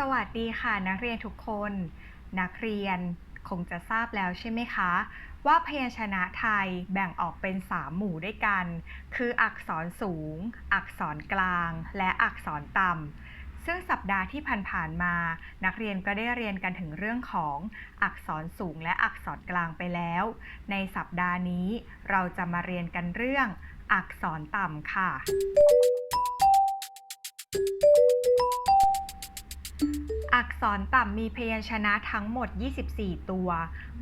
สวัสดีค่ะนักเรียนทุกคน นักเรียนคงจะทราบแล้วใช่ไหมคะ ว่าพยัญชนะไทยแบ่งออกเป็น 3 หมู่ด้วยกัน คืออักษรสูง อักษรกลาง และอักษรต่ำซึ่งสัปดาห์ที่ผ่านๆมา นักเรียนก็ได้เรียนกันถึงเรื่องของอักษรสูงและอักษรกลางไปแล้ว ในสัปดาห์นี้เราจะมาเรียนกันเรื่องอักษรต่ำค่ะ อักษรต่ำมีพยัญชนะทั้งหมด 24 ตัว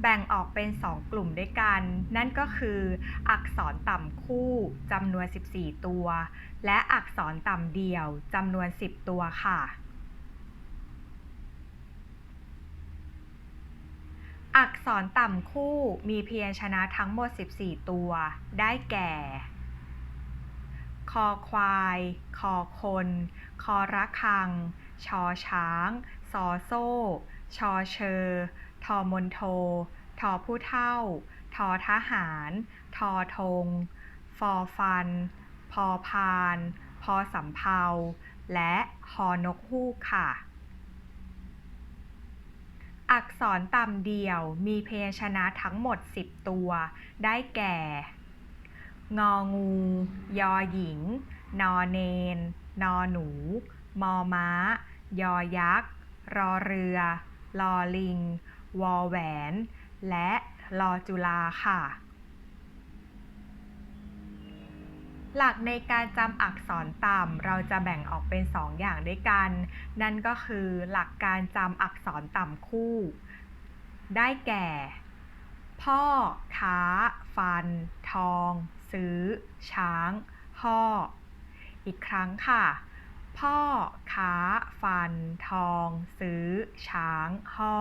แบ่งออกเป็น 2 กลุ่มด้วยกัน นั่นก็คือ อักษรต่ำคู่จำนวน 14 ตัว และอักษรต่ำเดี่ยวจำนวน 10 ตัวค่ะ อักษรต่ำคู่มีพยัญชนะทั้งหมด 14 ตัว ได้แก่ คอควาย คอคน คอระคังชอช้าง ซอโซ่ ชอเชอ ทอมนโท ทอผู้เท่า ทอทหาร ทอธง ฟอฟัน พอพาน พอสำเภา และฮอนกฮูกค่ะ อักษรต่ำเดี่ยวมีพยัญชนะทั้งหมด 10 ตัว ได้แก่ งองู ยอหญิง นอเนน นอหนู มอม้ายอยักษ์ รอเรือ ลอลิง วอแหวน และลอจุลาค่ะ หลักในการจำอักษรต่ำเราจะแบ่งออกเป็น2อย่างด้วยกัน นั่นก็คือหลักการจำอักษรต่ำคู่ ได้แก่ พ่อ ค้า ฟัน ทอง ซื้อ ช้าง ห่อ อีกครั้งค่ะ พ่อค้าฟันทองซื้อช้างห่อ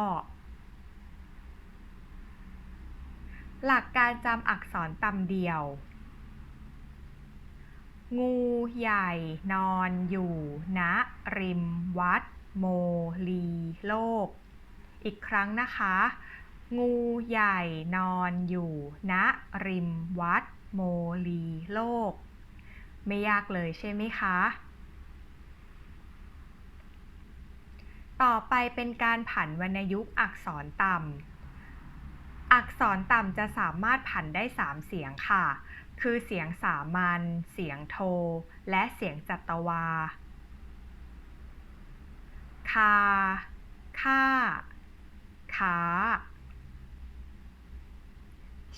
หลักการจำอักษรตำเดียว งูใหญ่นอนอยู่ณริมวัด โมลีโลก อีกครั้งนะคะ งูใหญ่นอนอยู่ณริมวัด โมลีโลก ไม่ยากเลยใช่ไหมคะ ต่อไปเป็นการผันวรรณยุกต์อักษรต่ำ อักษรต่ำจะสามารถผันได้ 3 เสียงค่ะ คือเสียงสามัญ เสียงโท และเสียงจัตวา คา ค่า ขา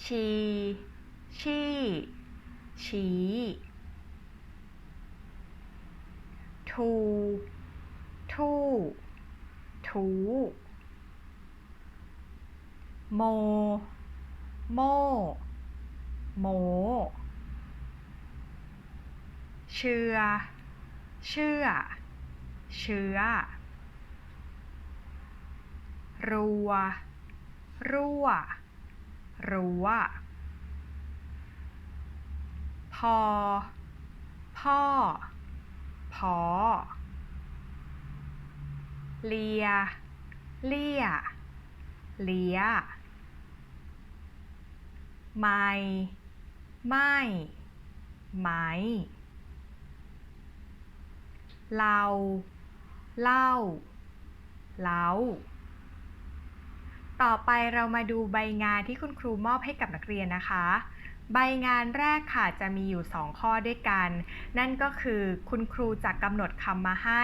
ชี ชี่ชี้ ทู ทู่ ทูโม โม โม เชื่อ เชื่อ เชื้อ รัว รั่ว รั้ว พอ พ่อ พอ เลีย เลี่ย เลีย ไม่ ไม่ไหมเรา เล่า เล้า ต่อไปเรามาดูใบงานที่คุณครูมอบให้กับนักเรียนนะคะ ใบงานแรกค่ะจะมีอยู่ 2 ข้อด้วยกัน นั่นก็คือคุณครูจะกำหนดคำมาให้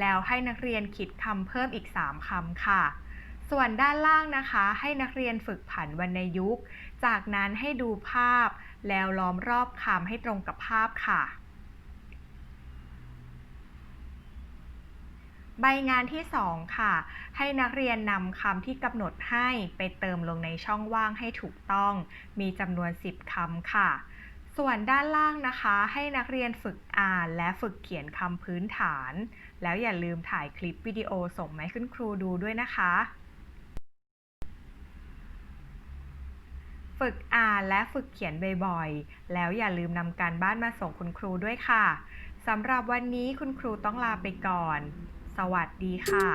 แล้วให้นักเรียนคิดคำเพิ่มอีก 3คำค่ะ ส่วนด้านล่างนะคะ ให้นักเรียนฝึกผันวรรณยุกต์ จากนั้นให้ดูภาพ แล้วล้อมรอบคำให้ตรงกับภาพค่ะ ใบงานที่ 2 ค่ะ ให้นักเรียนนำคำที่กำหนดให้ไปเติมลงในช่องว่างให้ถูกต้อง มีจำนวน 10คำค่ะ ส่วนด้านล่างนะคะ ให้นักเรียนฝึกอ่านและฝึกเขียนคำพื้นฐาน แล้วอย่าลืมถ่ายคลิปวิดีโอส่งมาให้คุณครูดูด้วยนะคะ ฝึกอ่านและฝึกเขียนบ่อยๆ แล้วอย่าลืมนำการบ้านมาส่งคุณครูด้วยค่ะสำหรับวันนี้คุณครูต้องลาไปก่อน สวัสดีค่ะ